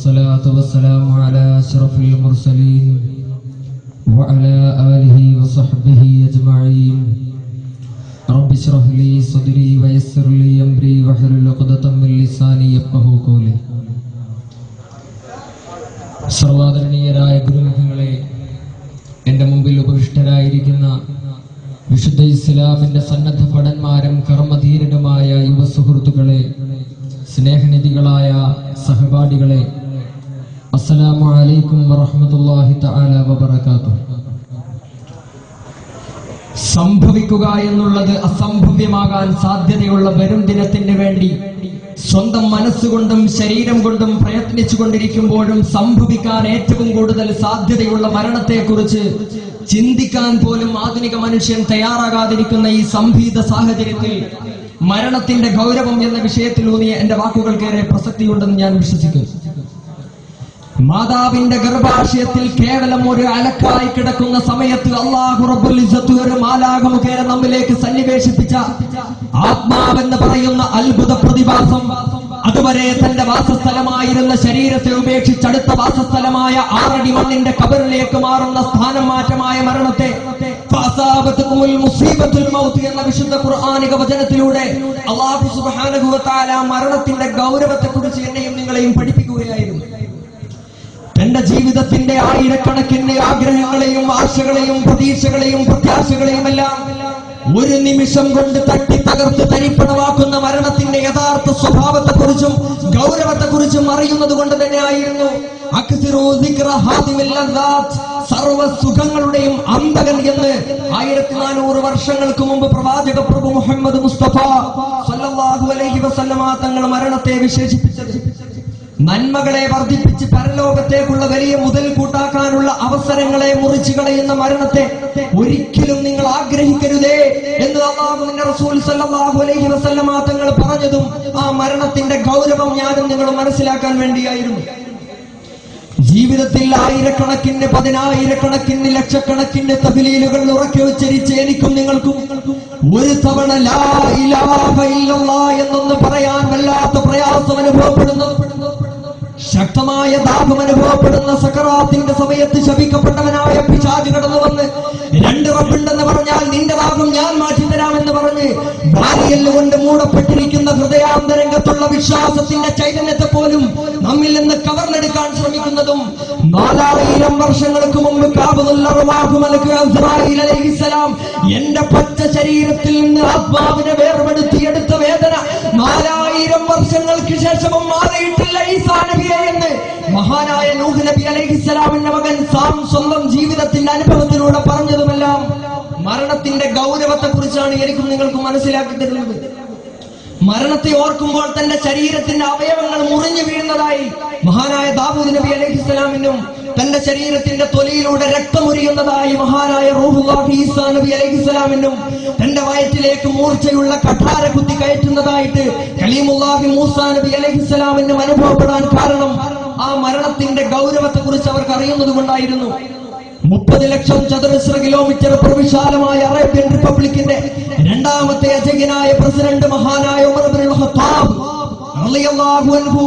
والصلاة والسلام على أشرف المرسلين وعلى آله وصحبه أجمعين رب اشرح لي صدري ويسر لي أمري واحلل عقدة من لساني يفقهوا قولي സർവാദരണീയരായ ഗുരുമുഖങ്ങളെ എൻ്റെ മുമ്പിൽ ഉപവിഷ്ടരായിരിക്കുന്ന വിശുദ്ധ ഇസ്ലാമിന്റെ സന്നദ്ധ ഭടന്മാരും കർമ്മധീരനുമായ യുവ സുഹൃത്തുക്കളെ സ്നേഹനിധികളായ സഹപാഠികളെ അസ്സലാമു അലൈക്കും വറഹ്മത്തുള്ളാഹി തആല വബറകാതുഹു. സംഭവിക്കുക എന്നുള്ളത് അസംഭവ്യമാകാൻ സാധ്യതയുള്ള വരും ദിനത്തിന് വേണ്ടി സ്വന്തം മനസ്സുകൊണ്ടും ശരീരം കൊണ്ടും പ്രയത്നിച്ചു കൊണ്ടിരിക്കുമ്പോഴും സംഭവിക്കാൻ ഏറ്റവും കൂടുതൽ സാധ്യതയുള്ള മരണത്തെക്കുറിച്ച് ചിന്തിക്കാൻ പോലും ആധുനിക മനുഷ്യൻ തയ്യാറാകാതിരിക്കുന്ന ഈ സംഭീത സാഹചര്യത്തിൽ മരണത്തിന്റെ ഗൗരവം എന്ന വിഷയത്തിലൂന്നിയ എന്റെ വാക്കുകൾക്കേറെ പ്രസക്തിയുണ്ടെന്ന് ഞാൻ വിശ്വസിക്കുന്നു. മാതാവിന്റെ ഗർഭാശയത്തിൽ കേവലം ഒരു അലക്കായി കിടക്കുന്ന സമയത്ത് അള്ളാഹു റബ്ബുൽ ഒരു മാലാഖ മുഖേന നമ്മിലേക്ക് സന്നിവേശിപ്പിച്ച ആത്മാവെന്ന് പറയുന്ന അത്ഭുത പ്രതിഭാസം. അതുവരെ തന്റെ വാസസ്ഥലമായിരുന്ന ശരീരത്തെ ഉപേക്ഷിച്ച് അടുത്ത വാസസ്ഥലമായ ആറടി മണ്ണിന്റെ കബറിലേക്ക് മാറുന്ന സ്ഥാനം മാറ്റമായ മരണത്തെ എന്ന വിശുദ്ധ ഖുർആനിക വചനത്തിലൂടെ അള്ളാഹു തആല മരണത്തിന്റെ ഗൗരവത്തെക്കുറിച്ച് എന്നെയും നിങ്ങളെയും പഠിപ്പിക്കുകയായിരുന്നു. തന്റെ ജീവിതത്തിന്റെ ആയിരക്കണക്കിന് ആഗ്രഹങ്ങളെയും ആശകളെയും പ്രതീക്ഷകളെയും പ്രത്യാശകളെയും എല്ലാം ഒരു നിമിഷം കൊണ്ട് തട്ടി തകർത്ത് തരിപ്പണമാക്കുന്ന മരണത്തിന്റെ യഥാർത്ഥ സ്വഭാവത്തെക്കുറിച്ചും ഗൗരവത്തെക്കുറിച്ചും അറിയുന്നത് കൊണ്ട് തന്നെയായിരുന്നു. സർവ സുഖങ്ങളുടെയും അന്തകൻ എന്ന് ആയിരത്തി നാനൂറ് വർഷങ്ങൾക്ക് മുമ്പ് പ്രവാചക പ്രഭു മുഹമ്മദ് മുസ്തഫ സല്ലല്ലാഹു അലൈഹി വസല്ലമ തങ്ങൾ മരണത്തെ വിശേഷിപ്പിച്ചത്. നന്മകളെ വർദ്ധിപ്പിച്ച് പരലോകത്തേക്കുള്ള വലിയ മുതൽ കൂട്ടാക്കാനുള്ള അവസരങ്ങളെ മുറിച്ചു കളയുന്ന മരണത്തെ ഒരിക്കലും നിങ്ങൾ ആഗ്രഹിക്കരുതേ എന്ന് അള്ളാഹുവിന്റെ റസൂൽ സല്ലല്ലാഹു അലൈഹി വസല്ലമ പറഞ്ഞതും ആ മരണത്തിന്റെ ഗൗരവം ഞാനും നിങ്ങൾ മനസ്സിലാക്കാൻ വേണ്ടിയായിരുന്നു. ജീവിതത്തിൽ ആയിരക്കണക്കിന് പതിനായിരക്കണക്കിന് ലക്ഷക്കണക്കിന് തബിലീലുകൾ ഉറക്കി ഉച്ചരിച്ച് എനിക്കും നിങ്ങൾക്കും ഒരു തവണ ലാ ഇലാഹ ഇല്ലല്ലാഹ് എന്നൊന്ന് പറയാൻ വല്ലാത്ത പ്രയാസം ശക്തമായ ദാഹം അനുഭവപ്പെടുന്ന സക്കറാത്തിന്റെ സമയത്ത് ശപിക്കപ്പെട്ടവനായ പിശാജ് കടന്നു വന്ന് രണ്ട് റബ്ബുണ്ടെന്ന് പറഞ്ഞാൽ നിന്റെ ദാഹം ഞാൻ മാറ്റിത്തരാമെന്ന് പറഞ്ഞ് ഭാര്യയല്ല് കൊണ്ട് മൂടപ്പെട്ടിരിക്കുന്ന ഹൃദയാന്തരംഗത്തുള്ള വിശ്വാസത്തിന്റെ ചൈതന്യത്തെ പോലും നമ്മിൽ നിന്ന് കവർന്നെടുക്കാൻ ശ്രമിക്കുന്നതും നാലായിരം വർഷങ്ങൾക്ക് മുമ്പ് അലൈഹിസ്സലാം എന്റെ പച്ച ശരീരത്തിൽ നിന്ന് ആത്മാവിനെ വേർപെടുത്തിയെടുത്ത വേദന നാലായിരം വർഷങ്ങൾക്ക് ശേഷവും മാറിയിട്ടില്ല ഈസാ നബിയെ എന്ന് മഹാനായ നൂഹ് നബി അലൈഹിസ്സലാമിന്റെ മകൻ സാം സ്വന്തം ജീവിതത്തിന്റെ അനുഭവത്തിലൂടെ പറഞ്ഞതുമെല്ലാം മരണത്തിന്റെ ഗൗരവത്തെ കുറിച്ചാണ് എനിക്കും നിങ്ങൾക്കും മനസ്സിലാക്കി തരുന്നത് മരണത്തെ ഓർക്കുമ്പോൾ തന്റെ ശരീരത്തിന്റെ അവയവങ്ങൾ മുറിഞ്ഞു വീഴുന്നതായി മഹാനായ ദാവൂദ് നബി അലൈഹിസ്സലാമിനും തന്റെ ശരീരത്തിന്റെ തൊലിയിലൂടെ രക്തമൊരിയുന്നതായി മഹാനായ റൂഹുല്ലാഹി നബി അലൈഹിസ്സലാമിനും തന്റെ വയറ്റിലേക്ക് മൂർച്ചയുള്ള കഠാര കുത്തി കയറ്റുന്നതായിട്ട് കലീമുല്ലാഹി മൂസാ നബി അലൈഹിസ്സലാമിനും അനുഭവപ്പെടാൻ കാരണം ആ മരണത്തിന്റെ ഗൗരവത്തെ കുറിച്ച് അവർക്ക് അറിയുന്നത് കൊണ്ടായിരുന്നു മുപ്പത് ലക്ഷം ചതുരശ്ര കിലോമീറ്റർ പ്രവിശാലമായ അറേബ്യൻ റിപ്പബ്ലിക്കിന്റെ രണ്ടാമത്തെ അജകനായ പ്രസിഡന്റ് മഹാനായ ഉമർ ഖത്താബ് അൻഹു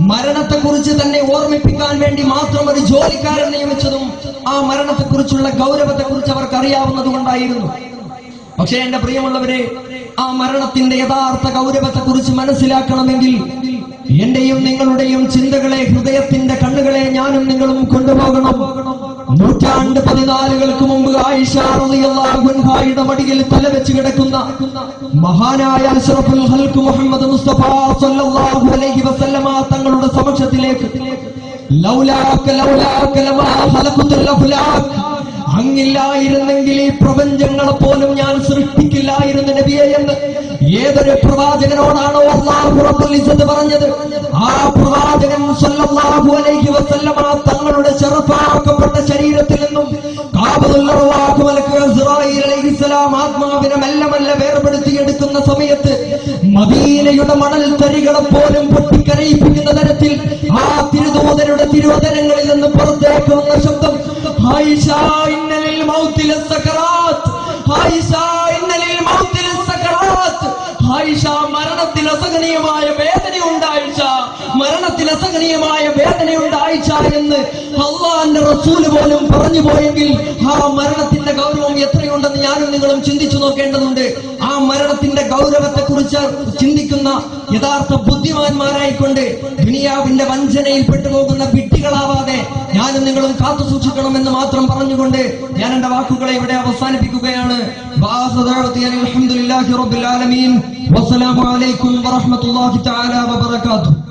മരണത്തെക്കുറിച്ച് തന്നെ ഓർമ്മിപ്പിക്കാൻ വേണ്ടി മാത്രം ഒരു ജോലിക്കാരൻ നിയമിച്ചതും ആ മരണത്തെക്കുറിച്ചുള്ള ഗൗരവത്തെക്കുറിച്ച് അവർക്ക് അറിയാവുന്നത് കൊണ്ടായിരുന്നു. പക്ഷേ എന്റെ പ്രിയമുള്ളവരെ ആ മരണത്തിന്റെ യഥാർത്ഥ ഗൗരവത്തെ കുറിച്ച് മനസ്സിലാക്കണമെങ്കിൽ എന്റെയും നിങ്ങളുടെയും ചിന്തകളെ ഹൃദയത്തിന്റെ കണ്ണുകളെ ഞാനും നിങ്ങളും കൊണ്ടുപോകണം. നൂറ്റാണ്ട് പതിനാലുകൾക്ക് മുമ്പ് ആയിഷാറിയുടെ മടിയിൽ തലവെച്ച് കിടക്കുന്ന മഹാനായ അഷറഫുൽ ഹൽക്ക് മുഹമ്മദ് മുസ്തഫ സല്ലല്ലാഹു അലൈഹി വസല്ലമ തങ്ങളുടെ സമക്ഷത്തിലേക്ക് ലൗലാക്ക ലൗലാക്ക അങ്ങില്ലായിരുന്നെങ്കിൽ ഈ പ്രപഞ്ചങ്ങളെ പോലും ഞാൻ സൃഷ്ടിക്കില്ലായിരുന്നു നബിയെ എന്ന് ഏതൊരു പ്രവാചകനോടാണോ അള്ളാഹു പറഞ്ഞത്? ആ പ്രവാചകൻ സല്ലല്ലാഹു അലൈഹി വസല്ലമ തങ്ങളുടെ ശറഫാക്കപ്പെട്ട ശരീരത്തിൽ നിന്നും ആത്മാവിനെ മെല്ലെ മെല്ലെ വേർപെടുത്തിയെടുക്കുന്ന സമയത്ത് മദീനയുടെ മണൽ തരികളെ പോലും പൊട്ടിക്കരയിപ്പിക്കുന്ന തരത്തിൽ ആ തിരുദൂതരുടെ തിരുവതരങ്ങളിൽ നിന്ന് പുറത്തേക്ക് വന്ന ശബ്ദം ഇന്നലിൽ ആയിഷ മരണത്തിൽ അസഹനീയമായ അസഹനീയമായ വേദനയുണ്ട് ആയിച്ച എന്ന് അള്ളാന്റെ റസൂൽ പോലും പറഞ്ഞു പോയെങ്കിൽ ആ മരണത്തിന്റെ ഗൗരവം എത്രയുണ്ടെന്ന് ഞാനും നിങ്ങളും ചിന്തിച്ചു നോക്കേണ്ടതുണ്ട്. ആ മരണത്തിന്റെ ഗൗരവത്തെ കുറിച്ച് ചിന്തിക്കുന്ന യഥാർത്ഥ ബുദ്ധിമാന്മാരായിക്കൊണ്ട് ദുനിയാവിന്റെ വഞ്ചനയിൽ പെട്ടുപോകുന്ന വിട്ടികളാവാതെ ഞാനും നിങ്ങളും കാത്തു സൂക്ഷിക്കണമെന്ന് മാത്രം പറഞ്ഞുകൊണ്ട് ഞാൻ എന്റെ വാക്കുകളെ ഇവിടെ അവസാനിപ്പിക്കുകയാണ്. അലഹമുല്ലാഹി റബ്ബിൽ ആലമീൻ വസ്സലാമു അലൈക്കും വറഹ്മത്തുള്ളാഹി തആല വബറകാതുഹു.